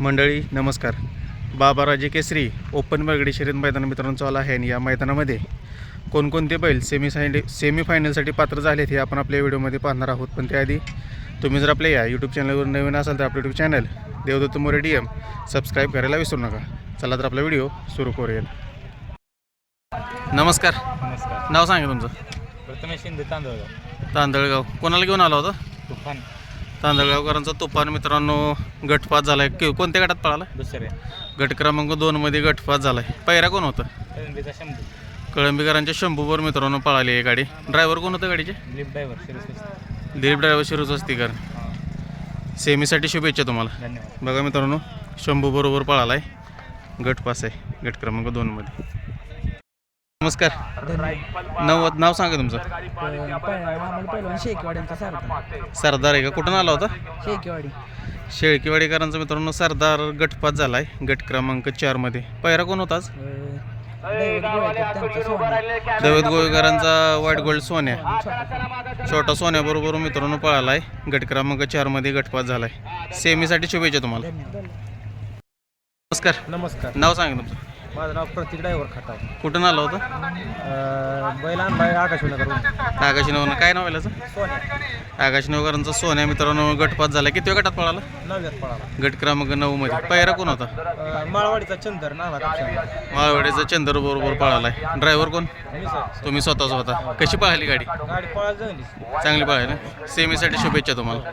मंडळी नमस्कार. बाबाराजे केसरी ओपन बगडी शर्यत मैदान मित्रांनो चालू आहे आणि या मैदानामध्ये कोणकोणते बैल सेमी सायड सेमीफायनलसाठी पात्र झालेत हे आपण आपल्या व्हिडिओमध्ये पाहणार आहोत. पण त्याआधी तुम्ही जर आपल्या या यूट्यूब चॅनलवर नवीन असाल तर आपलं YouTube channel Devdatt More D M subscribe करायला विसरू नका. चला तर आपला व्हिडिओ सुरू करूयात. नमस्कार. नमस्कार. नाव सांगा तुमचं. प्रथमेश शिंदे तांदळगाव. तांदळगाव. कोणाला घेऊन आला होता? तुफान. तांदळगावकरांचा तुफान मित्रांनो गटपात झाला आहे कोणत्या गटात पळाला? दुसरे गट क्रमांक दोनमध्ये गटपात झाला आहे पहिरा कोण होतं? शंभू. कळंबीकरांच्या शंभूवर मित्रांनो पळाली आहे गाडी. ड्रायव्हर कोण होतं गाडीचे? लिफ्ट ड्रायव्हर शिरस्वस्त दिलीप ड्रायव्हर शिरूच असतीकर सेमीसाठी शुभेच्छा तुम्हाला. धन्यवाद. बघा मित्रांनो शंभू बरोबर पळाला आहे गट पास आहे गट क्रमांक दोनमध्ये नमस्कार. नाव नाव सांगा तुमचं. पहिलवान शेकेवाड्यांचा सरदार सरदार आहे का? कुठून आला होता? शेकेवाडी शेळकीवाडीकरांचा मित्रांनो सरदार गटपात झाला आहे गट क्रमांक चारमध्ये पहिरा कोण होता आज? गोवेकरांचा व्हाईट गोल्ड सोन्या. छोटा सोन्याबरोबर मित्रांनो पळाला आहे गट क्रमांक चारमध्ये गटपात झाला आहे सेमीसाठी शुभेच्छा तुम्हाला. नमस्कार. नमस्कार. नाव सांगा तुमचं. माझं नाव प्रतीक ड्रायव्हर खटाव. कुठून आलं होतं? बैल आणलाय आकाशनगरहून आकाशनवरनं काय नाव आहे याचं? सोन्या. आकाशनवकरांचा सोन्या मित्रांनो गटपात झाला. किती गटात पळाला? नव्यात पळाला. गट क्रमांक नऊमध्ये पहिरा कोण होता? अं, माळवाडीचा चंदर कापसा माळवाडीचा चंद्र बरोबर पळाला आहे ड्रायव्हर कोण? मी सर तुम्ही स्वतःच होता. कशी पळाली गाडी? गाडी पळायला झाली चांगली पळाली ना? सेमीसाठी शुभेच्छा तुम्हाला.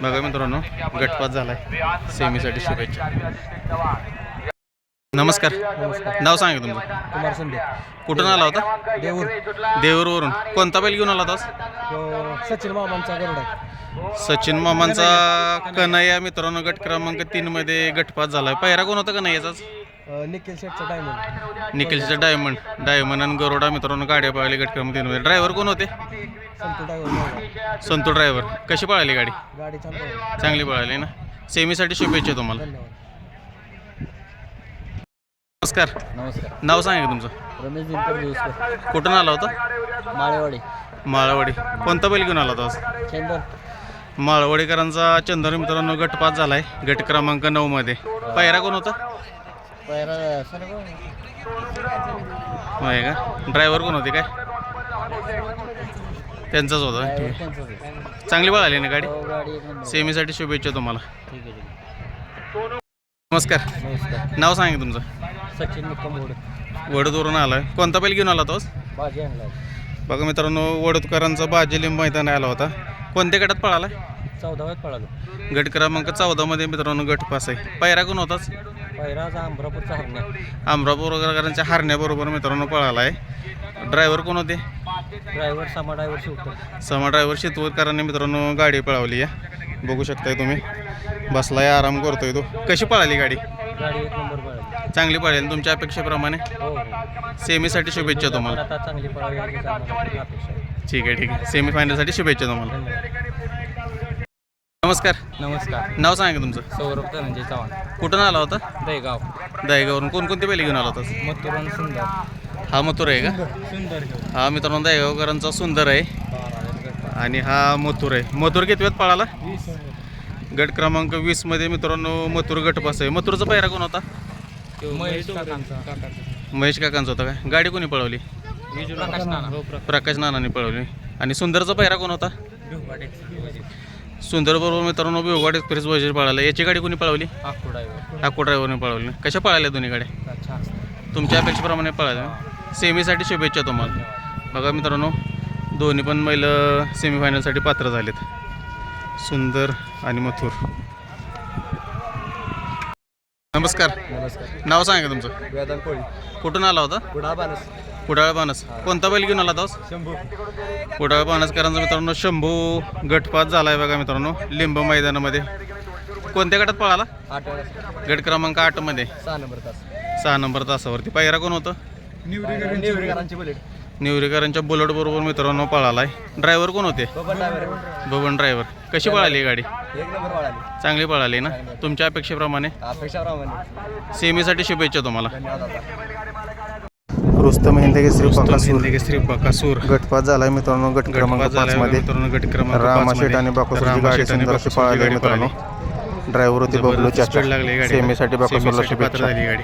बघा मित्रांनो गटपात झाला आहे सेमीसाठी शुभेच्छा. नमस्कार. नाव सांगा तुमचं. कुमार संदे कुठून आला होता? देऊर. देऊरवरून. कोणता बैल घेऊन आला होतास तो सचिन मामांचा गरुड आहे. सचिन मामांचा कन्हैया. मित्रांनो गट क्रमांक तीन मध्ये गटपात झालाय. पहिरा कोण होता कन्हैयाचाच अं, निखिल शेटचा डायमंड निखिलचा डायमंड डायमंड आणि गरोडा मित्रांनो गाड्या पळाली गट क्रमांक तीन मध्ये. ड्रायव्हर कोण होते? संतू ड्रायव्हर संतू ड्रायव्हर कशी पळाली गाडी? गाडी छान पळाली. चांगली पळाली ना? सेमीसाठी शुभेच्छा तुम्हाला. धन्यवाद. नमस्कार. नमस्कार. नाव सांगा तुमचं? रमेश दिनकर दिवसकर कुठून आला होता? माळेवाडी. माळवाडी. कोणता बैल घेऊन आला होता आज? चेंबर माळवाडीकरांचा चंदन मित्रांनो गटपात झालाय. गट क्रमांक नऊ मध्ये. पहिरा कोण होता? पैरा होय का? ड्रायव्हर कोण होते काय? त्यांचाच होता ठीक आहे. हो चांगली पळाली ना गाडी? गाडी एक नंबर सेमीसाठी शुभेच्छा तुम्हाला. ठीक आहे ठीक आहे. नमस्कार. नमस्कार. नाव सांगा तुमचं? सचिन मुक्कम वडोदवरून आलाय. कोणता बैल घेऊन आला तोच भाजी आणला बघा मित्रांनो वडोदकरांचा बाजेलिंब मैदान आला होता. कोणत्या गटात पळाला? चौदा वेळात पळालो. गट क्रमांक चौदामध्ये मित्रांनो गट पास आहे. पायरा कोण होताच पैराचा अमरापूरचा हरण्या. अमरापूरकरांच्या हारण्याबरोबर मित्रांनो पळाला आहे ड्रायव्हर कोण होते? ड्रायव्हर सामा ड्रायव्हर शिवतो समा ड्रायव्हर शेतवरकरांनी मित्रांनो गाडी पळवली आहे. बघू शकताय तुम्ही. बसलाय आराम करतोय तो. कशी पळाली गाडी? गाडी एक नंबर पळाली. चांगली पळेल तुमच्या अपेक्षेप्रमाणे? हो हो. सेमीसाठी शुभेच्छा तुम्हाला. आता चांगली पळावी याचीच आम्हाला अपेक्षा आहे. ठीक आहे ठीक आहे. सेमीफायनलसाठी शुभेच्छा तुम्हाला. धन्यवाद. नमस्कार. नमस्कार. नाव सांगा तुमचं. सौरभ धनंजय चव्हाण. कुठून आला होता? दहेगाव दहेगावरून कोणकोणते बैल घेऊन आला होता? मथुरन सुंदर. हा मथुर आहे का? सुंदर हा मित्रांनो दहेगावकरांचा सुंदर आहे. आणि हा मथुर आहे. मथुर किती वेळात पळाला गट क्रमांक वीसमध्ये मित्रांनो मथुर गटपास आहे. मथुरचा पहिरा कोण होता? महेश काकांचा. महेश काकांचा होता काय? गाडी कोणी पळवली? प्रकाश नाना. प्रकाश. नानाने पळवली. आणि सुंदरचा पहिरा कोण होता? सुंदर बरोबर मित्रांनो भिववाड एक्सप्रेस वजीर पळाला. याची गाडी कोणी पळवली? आखू ड्रायव्हरने पळवली. कशा पळाल्या दोन्ही गाड्या? तुमच्या अपेक्षेप्रमाणे पळाल्या. सेमीसाठी शुभेच्छा तुम्हाला. बघा मित्रांनो दोन्ही पण बैल सेमीफायनलसाठी पात्र झालेत. सुंदर आणि मथुर. नमस्कार. नमस्कार. नाव सांगा तुमचं. वेदांत कोळी. कुठून आला होता? कुडा बानस. कुडाळ बाणस कोणता बैल घेऊन आला होता शंभू. कुडाळ बाणसकरांचा मित्रांनो शंभू गटपात झाला आहे बघा मित्रांनो लिंब मैदानामध्ये. कोणत्या गटात पळाला? आठ वेळा. गट क्रमांक आठमध्ये. सहा नंबर तास. सहा नंबर तासावरती. पायरा कोण होतं? निवडीकरांची बुलेट. निवरेकरांच्या बुलेट बरोबर मित्रांनो पळाला आहे ड्रायव्हर कोण होते? बबन ड्रायव्हर. कशी पळाली गाडी? एक नंबर पळाली. चांगली पळाली ना? तुमच्या अपेक्षेप्रमाणे? अपेक्षा प्रमाणे सेमीसाठी शुभेच्छा तुम्हाला. धन्यवाद आता रुस्तम केसरी बकासूर. केसरी बकासूर. गटपात झालाय मित्रांनो गट क्रमांक पाच मध्ये. मित्रांनो गट क्रमांक रामा पाचमध्ये. शेठ आणि बाकासूरची गाडी सुंदर अशी पळाली मित्रांनो. ड्रायव्हर होते बबलू स्पीड लागली गाडी. सेमीसाठी बाकासोरला शुभेच्छा. झाली गाडी.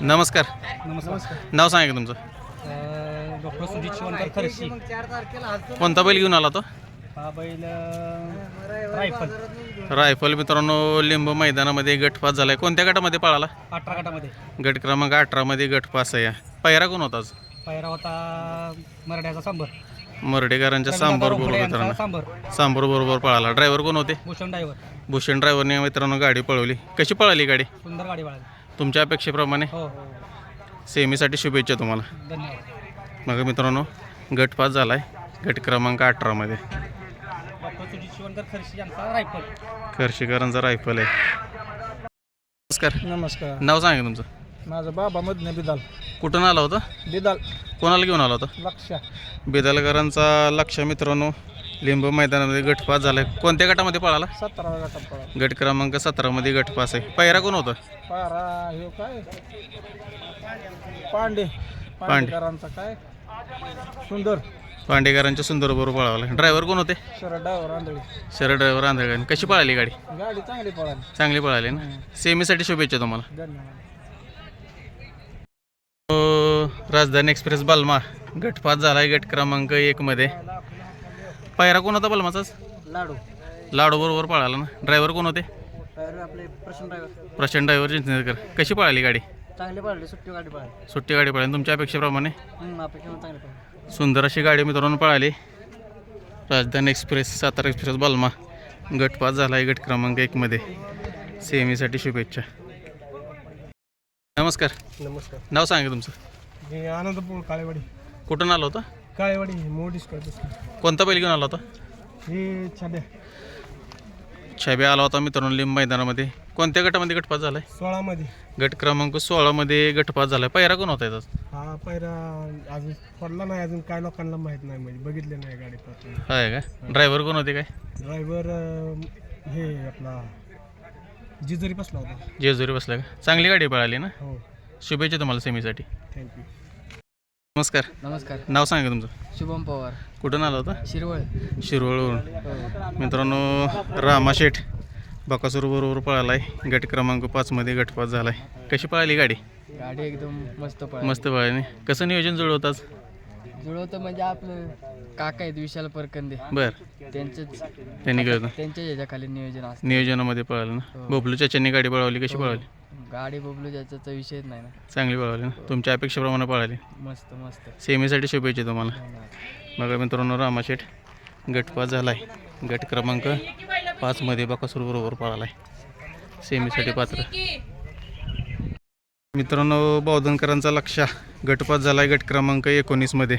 नमस्कार. नमस्कार. नाव सांगा तुमचं? डॉक्टर सुजित शिवणकर खरशी. कोणता बैल घेऊन आला तो? हा बैल रायफल. रायफल मित्रांनो लिंब मैदानामध्ये गट पास झालाय. कोणत्या गटामध्ये पळाला? अठरा गटामध्ये. गट क्रमांक अठरामध्ये गट पास आहे. पहिरा कोण होता आज? पायरा होता मराठ्याचा सांबर. मर्डेकरांच्या सांबर बरोबर मित्रांनो. सांबर. सांबर बरोबर पळाला. ड्रायव्हर कोण होते? भूषण ड्रायव्हर. भूषण ड्रायव्हरने मित्रांनो गाडी पळवली. कशी पळाली गाडी? सुंदर गाडी बाळा तुमच्या अपेक्षेप्रमाणे? हो हो. सेमीसाठी शुभेच्छा तुम्हाला. धन्यवाद. मग मित्रांनो गट पास झालाय. गट क्रमांक अठरामध्ये डॉक्टर सुजित शिवणकर खरशी यांचा रायफल. कर्शिकरांचा रायफल आहे. नमस्कार. नमस्कार. नाव सांगा तुमचं. माझा बाबा मधने बिदाल. कुठून आला होता? बिदाल. कोणाला घेऊन आला होता? लक्ष बेदलकरांचा लक्ष मित्रांनो लिंब मैदानामध्ये गट पास झालाय. कोणत्या गटामध्ये पळाला? सतरा गटात गट क्रमांक सतरामध्ये गट पास आहे. पहिरा कोण होता? पारा हे काय? पांडे. पांडेकरांचा काय? सुंदर. पांडेकरांच्या सुंदर बरोबर पळाला. ड्रायव्हर कोण होते? शरद डायव्हर आंधळी. शरद ड्रायव्हर कशी पळाली गाडी? गाडी चांगली पळाली. चांगली पळाली ना? सेमीसाठी शुभेच्छा तुम्हाला. धन्यवाद. अ, राजधानी एक्सप्रेस बलमा गट पास झालाय गट क्रमांक एकमध्ये पायरा कोण होता बलमाचाच? लाडू. लाडू बरोबर पळाला ना. ड्रायव्हर कोण होते? ड्रायव्हर आपले प्रश्न ड्रायव्हर. प्रचंड ड्रायव्हर चिंचनेकर कशी पळाली गाडी? चांगली पळाली सुट्टी गाडी पळाली. सुट्टी गाडी पळाली. तुमच्या अपेक्षेप्रमाणे? अपेक्षा चांगली पळाली. सुंदर अशी गाडी मित्रांनो पळाली. राजधानी एक्सप्रेस सातारा एक्सप्रेस बलमा. गट पास झाला आहे गट क्रमांक एकमध्ये सेमीसाठी शुभेच्छा. नमस्कार. नमस्कार. नाव सांगा तुमचं. आनंदपूर काळेवाडी. कुठून आलं होतं? काळेवाडी कोणता बैल घेऊन आला होता? हे छाद्या छाबे आला होता मित्रांनो लिंब मैदानामध्ये. कोणत्या गटामध्ये गटपास झालाय? सोळामध्ये. गट क्रमांक सोळामध्ये गटपास झालाय. पहिरा कोण होता याचा? हा पहिला अजून पडला नाही अजून काय लोकांना माहीत नाही म्हणजे बघितले नाही गाडी पासून आहे का? ड्रायव्हर कोण होते काय? ड्रायव्हर हे आपला जिजरी बसला होता. जेजुरी बसला का? चांगली गाडी पळाली ना? हो. शुभेच्छा तुम्हाला सेमीसाठी. थँक्यू नमस्कार. नमस्कार. नाव सांगा तुमचं. शुभम पवार. कुठून आला होता? शिरवळ. शिरवळवरून. मित्रांनो रामाशेठ बकासूर बरोबर पळालाय. गट क्रमांक पाचमध्ये गटपास झालाय. कशी पळाली गाडी? गाडी एकदम मस्त पळ मस्त पळाली. कसं नियोजन जुळवताच जुळवतं म्हणजे आपलं काका आहेत विशाल परकंदे. बर. त्यांचंच त्यांनी त्यांच्या ह्याच्याखाली नियोजन असतं. नियोजनामध्ये पळालं ना? बबलू चाच्यांनी गाडी पळवली. कशी पळवली गाडी बबलू ज्याचा विषयच नाही ना. चांगली पळवली ना. तुमच्या अपेक्षेप्रमाणे पळाली. मस्त मस्त. सेमीसाठी शुभेच्छा तुम्हाला. बघा मित्रांनो रामाशेठ गटपास झाला आहे गट क्रमांक पाचमध्ये बकासूर बरोबर पळाला आहे सेमीसाठी पात्र. मित्रांनो बौद्धनकरांचा लक्ष. गटपास झाला आहे गट क्रमांक एकोणीसमध्ये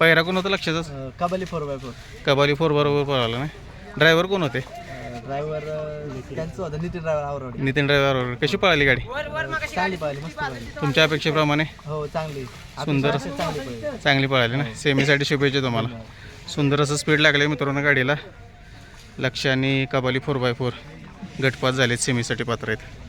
पहिरा कोण होता लक्षातच Kabali four by four Kabali four बरोबर पळाला ना. ड्रायव्हर कोण होते? ड्रायव्हर त्यांचं होतं नितीन ड्रायव्हर आवडे नितीन ड्रायव्हर कशी पळाली गाडी? चांगली पाहिली मस्त पाहिली तुमच्या अपेक्षेप्रमाणे? हो चांगली. सुंदर. चांगली पाहिली चांगली पळाली ना? सेमीसाठी शुभेच्छा तुम्हाला. सुंदर असं स्पीड लागलं मित्रांनो गाडीला. लक्ष आणि कबाली फोर बाय फोर गटपास झालेत सेमीसाठी पात्र आहेत.